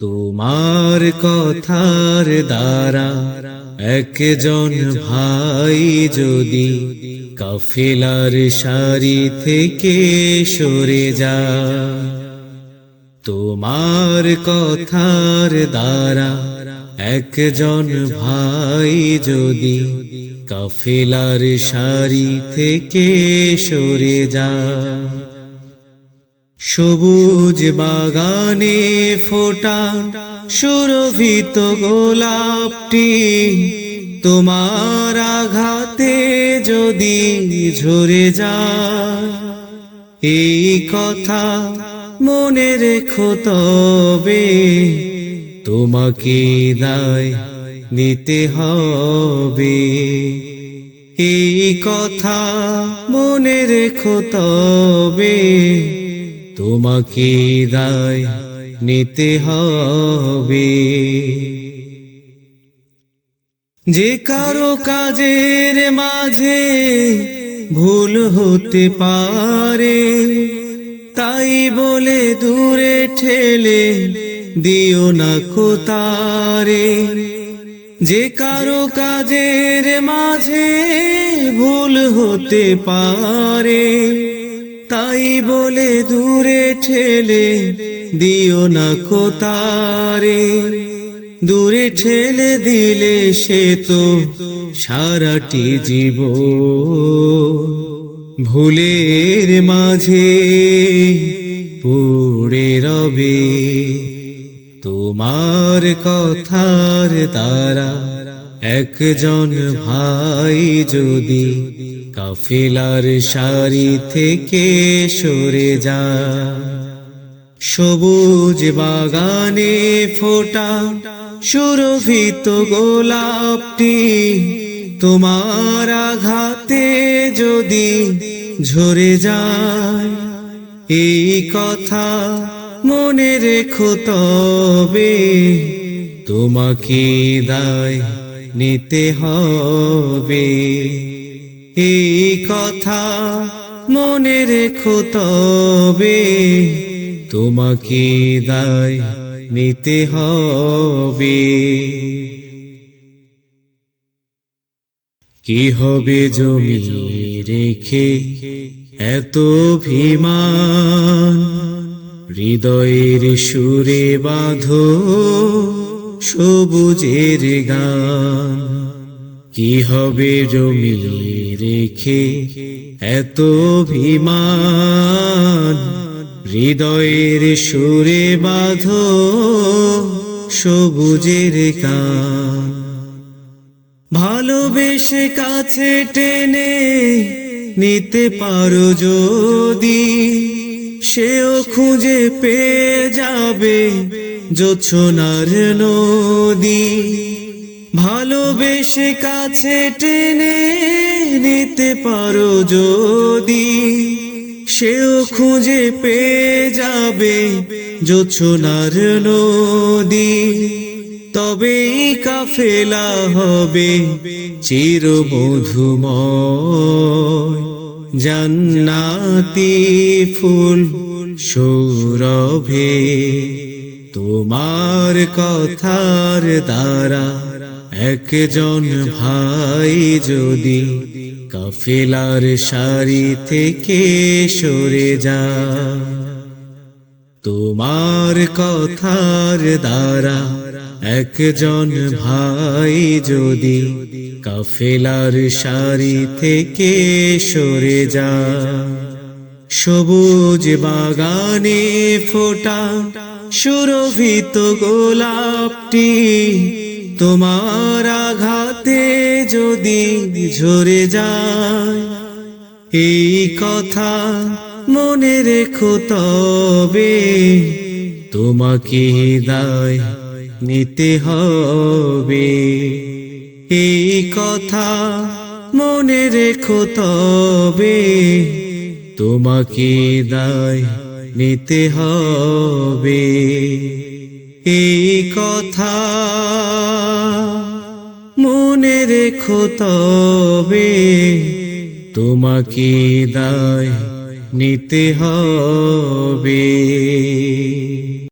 তোমার কথার দ্বারা একজন ভাই যদি কাফেলার সারি থেকে সরে যা তোমার কথার দ্বারা একজন ভাই যদি কাফেলার সারি থেকে সরে যা সবুজ বাগানে ফোটা সুরভিত গোলাপটি। তোমার আঘাতে যদি ঝরে যায়, এই কথা মনে রেখো তবে। তোমাকে দায় নিতে হবে। এই কথা মনে রেখো তবে। তোমাকে দায় নিতে হবে। যে কারও কাজের মাঝে ভুল হতে পারে, তাই বলে দূরে ঠেলে দিও না কোতারে। যে কারও কাজের মাঝে ভুল হতে পারে তাই বলে দূরে ঠেলে দিও না কোতারে। দূরে ঠেলে দিলে সে তো সারাটি জীব ভুলের মাঝে পড়ে রবে তোমার কথার দ্বারা। একজন ভাই যদি কাফেলার সারি থেকে সরে যা সবুজ বাগানে ফোটা সুরভিত গোলাপটি তোমার আঘাতে যদি ঝরে যায়, এই কথা মনে রেখো তবে তোমাকে দায় নিতে হবে। এই কথা মনে রেখো তবে, তোমাকে দায় নিতে হবে। কি হবে জমি রেখে এত অভিমান? হৃদয়ের সুরে বাঁধো। সবুজের গান। কি হবে জমি রেখে এত অভিমান? হৃদয়ের সুরে বাঁধো সবুজের গান। ভালোবেসে কাছে টেনে নিতে পারো যদি, সেও খুঁজে পেয়ে যাবে। জোছনার নদী। ভালোবেসে কাছে টেনে নিতে পারো যদি। সেও খুঁজে পেয়ে যাবে জোছনার নদী। তবেই কাফেলা হবে চির মধুময় জান্নাতি ফুল সৌরভে। তোমার কথার দ্বারা একজন ভাই যদি কাফেলার সারি থেকে সরে যা তোমার কথার দ্বারা একজন ভাই যদি কাফেলার সারি থেকে সরে যা সবুজ বাগানে ফোটা সুরভিত গোলাপটি। তোমার আঘাতে যদি ঝরে যায়, এই কথা মনে রেখো তবে। তোমাকে দায় নিতে হবে। এই কথা মনে রেখো তবে। তোমাকে দায় নিতে হবে। এই কথা মনে রেখো তবে তোমাকে দায় নিতে হবে।